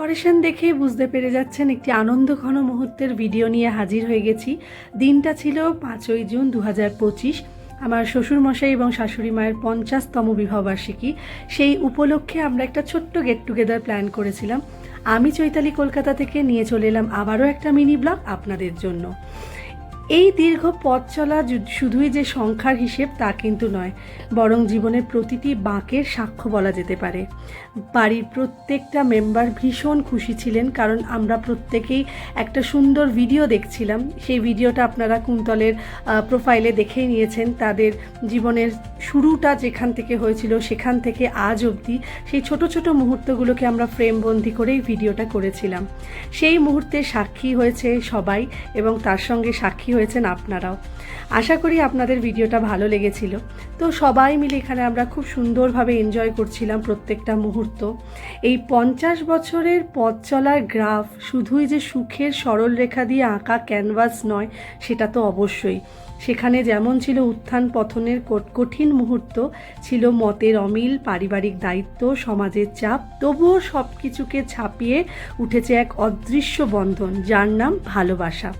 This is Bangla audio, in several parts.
ডেকোরেশন দেখে বুঝতে পেরে যাচ্ছেন একটি আনন্দঘন মুহূর্তের ভিডিও নিয়ে হাজির হয়ে গেছি। দিনটা ছিল পাঁচই জুন দু হাজার পঁচিশ। আমার শ্বশুরমশাই এবং শাশুড়ি মায়ের পঞ্চাশতম বিবাহবার্ষিকী। সেই উপলক্ষে আমরা একটা ছোট্ট গেট টুগেদার প্ল্যান করেছিলাম। আমি চৈতালি কলকাতা থেকে নিয়ে চলে এলাম আবারও একটা মিনি ব্লগ আপনাদের জন্য। এই দীর্ঘ পথ চলা শুধুই যে সংখ্যার হিসেব তা কিন্তু নয়, বরং জীবনের প্রতিটি বাঁকের সাক্ষ্য বলা যেতে পারে। বাড়ির প্রত্যেকটা মেম্বার ভীষণ খুশি ছিলেন, কারণ আমরা প্রত্যেকেই একটা সুন্দর ভিডিও দেখছিলাম। সেই ভিডিওটা আপনারা কুন্তলের প্রোফাইলে দেখেই নিয়েছেন। তাদের জীবনের শুরুটা যেখান থেকে হয়েছিল, সেখান থেকে আজ অবধি সেই ছোট ছোট মুহূর্তগুলোকে আমরা ফ্রেমবন্দি করেই ভিডিওটা করেছিলাম। সেই মুহূর্তে সাক্ষী হয়েছে সবাই এবং তার সঙ্গে সাক্ষী হয়েছেন আপনারাও। আশা করি আপনাদের ভিডিওটা ভালো লেগেছিল। তো সবাই মিলে এখানে আমরা খুব সুন্দরভাবে এনজয় করছিলাম প্রত্যেকটা মুহূর্ত। এই পঞ্চাশ বছরের পথ চলার গ্রাফ শুধুই যে সুখের সরল রেখা দিয়ে আঁকা ক্যানভাস নয়, সেটা তো অবশ্যই। সেখানে যেমন ছিল উত্থান পথনের কঠিন মুহূর্ত, ছিল মতের অমিল, পারিবারিক দায়িত্ব, সমাজের চাপ, তবুও সব কিছুকে ছাপিয়ে উঠেছে এক অদৃশ্য বন্ধন, যার নাম ভালোবাসা।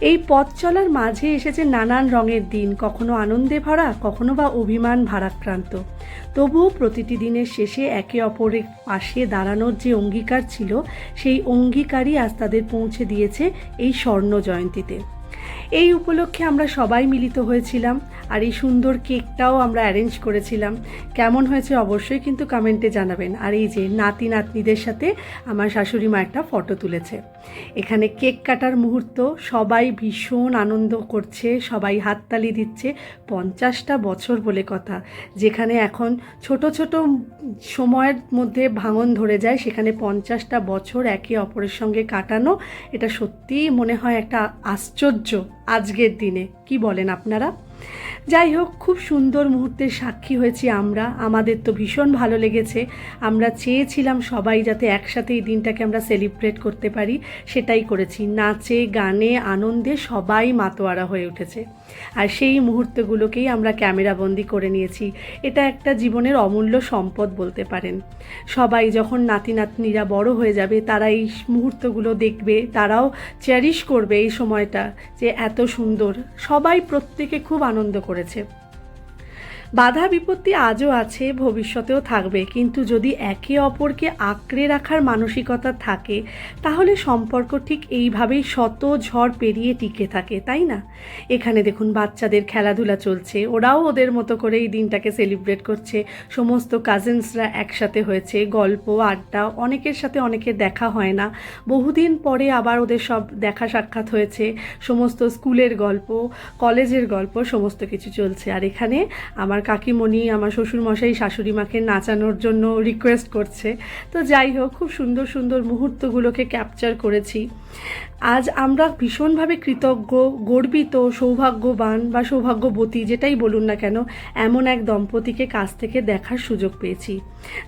এই পথ চলার মাঝে এসেছে নানান রঙের দিন, কখনো আনন্দে ভরা, কখনো বা অভিমান ভারাক্রান্ত। তবুও প্রতিটি দিনের শেষে একে অপরের পাশে দাঁড়ানোর যে অঙ্গীকার ছিল, সেই অঙ্গীকারই আজ তাদের পৌঁছে দিয়েছে এই স্বর্ণ জয়ন্তীতে। এই উপলক্ষে আমরা সবাই মিলিত হয়েছিলাম আর এই সুন্দর কেকটাও আমরা অ্যারেঞ্জ করেছিলাম। কেমন হয়েছে অবশ্যই কিন্তু কমেন্টে জানাবেন। আর এই যে নাতি নাতনিদের সাথে আমার শাশুড়ি মা একটা ফটো তুলেছে। এখানে কেক কাটার মুহূর্ত, সবাই ভীষণ আনন্দ করছে, সবাই হাততালি দিচ্ছে, পঞ্চাশটা বছর বলে কথা। যেখানে এখন ছোট ছোট সময়ের মধ্যে ভাঙন ধরে যায়, সেখানে পঞ্চাশটা বছর একে অপরের সঙ্গে কাটানো, এটা সত্যিই মনে হয় একটা আশ্চর্য আজকের দিনে। কি বলেন আপনারা? যাই হোক, খুব সুন্দর মুহূর্তের সাক্ষী হয়েছি আমরা। আমাদের তো ভীষণ ভালো লেগেছে। আমরা চেয়েছিলাম সবাই যাতে একসাথে এই দিনটাকে আমরা সেলিব্রেট করতে পারি, সেটাই করেছি। নাচে, গানে, আনন্দে সবাই মাতোয়ারা হয়ে উঠেছে। আর সেই মুহূর্তগুলোকেই আমরা ক্যামেরাবন্দি করে নিয়েছি। এটা একটা জীবনের অমূল্য সম্পদ বলতে পারেন। সবাই যখন নাতি নাতনিরা বড় হয়ে যাবে, তারা এই মুহূর্তগুলো দেখবে, তারাও চ্যারিশ করবে এই সময়টা যে এত সুন্দর। সবাই প্রত্যেকে খুব আনন্দ করেছে। বাধা বিপত্তি আজও আছে, ভবিষ্যতেও থাকবে। কিন্তু যদি একে অপরকে আঁকড়ে রাখার মানসিকতা থাকে, তাহলে সম্পর্ক ঠিক এইভাবেই শত ঝড় পেরিয়ে টিকে থাকে, তাই না? এখানে দেখুন, বাচ্চাদের খেলাধুলা চলছে। ওরাও ওদের মতো করে এই দিনটাকে সেলিব্রেট করছে। সমস্ত কাজিনসরা একসাথে হয়েছে, গল্প, আড্ডা, অনেকের সাথে অনেকের দেখা হয় না। বহুদিন পরে আবার ওদের সব দেখা সাক্ষাৎ হয়েছে। সমস্ত স্কুলের গল্প, কলেজের গল্প, সমস্ত কিছু চলছে। আর এখানে আমার কাকিমণি, আমার শ্বশুরমশাই শাশুড়ি মাকে নাচানোর জন্য রিকোয়েস্ট করছে। তো যাই হোক, খুব সুন্দর সুন্দর মুহূর্তগুলোকে ক্যাপচার করেছি। আজ আমরা ভীষণভাবে কৃতজ্ঞ, গর্বিত, সৌভাগ্যবান বা সৌভাগ্যবতী, যেটাই বলুন না কেন, এমন এক দম্পতিকে কাছ থেকে দেখার সুযোগ পেয়েছি।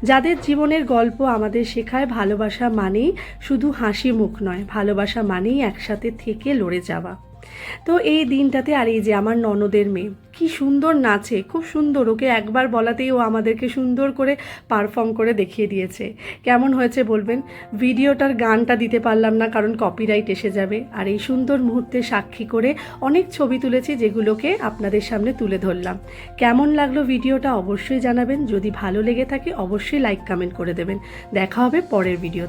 যাদের জীবনের গল্প আমাদের শেখায়, ভালোবাসা মানেই শুধু হাসি মুখ নয়, ভালোবাসা মানেই একসাথে থেকে লড়ে যাওয়া। তো এই দিনটাতে আর এই যে আমার ননদের মেয়ে, কি সুন্দর নাচে, খুব সুন্দর, ওকে একবার বলাতেই ও আমাদেরকে সুন্দর করে পারফর্ম করে দেখিয়ে দিয়েছে। কেমন হয়েছে বলবেন? ভিডিওটার গানটা দিতে পারলাম না, কারণ কপিরাইট এসে যাবে। আর এই সুন্দর মুহূর্তে সাক্ষী করে অনেক ছবি তুলেছি, যেগুলোকে আপনাদের সামনে তুলে ধরলাম। কেমন লাগল ভিডিওটা অবশ্যই জানাবেন। যদি ভালো লেগে থাকে, অবশ্যই লাইক কমেন্ট করে দেবেন। দেখা হবে পরের ভিডিও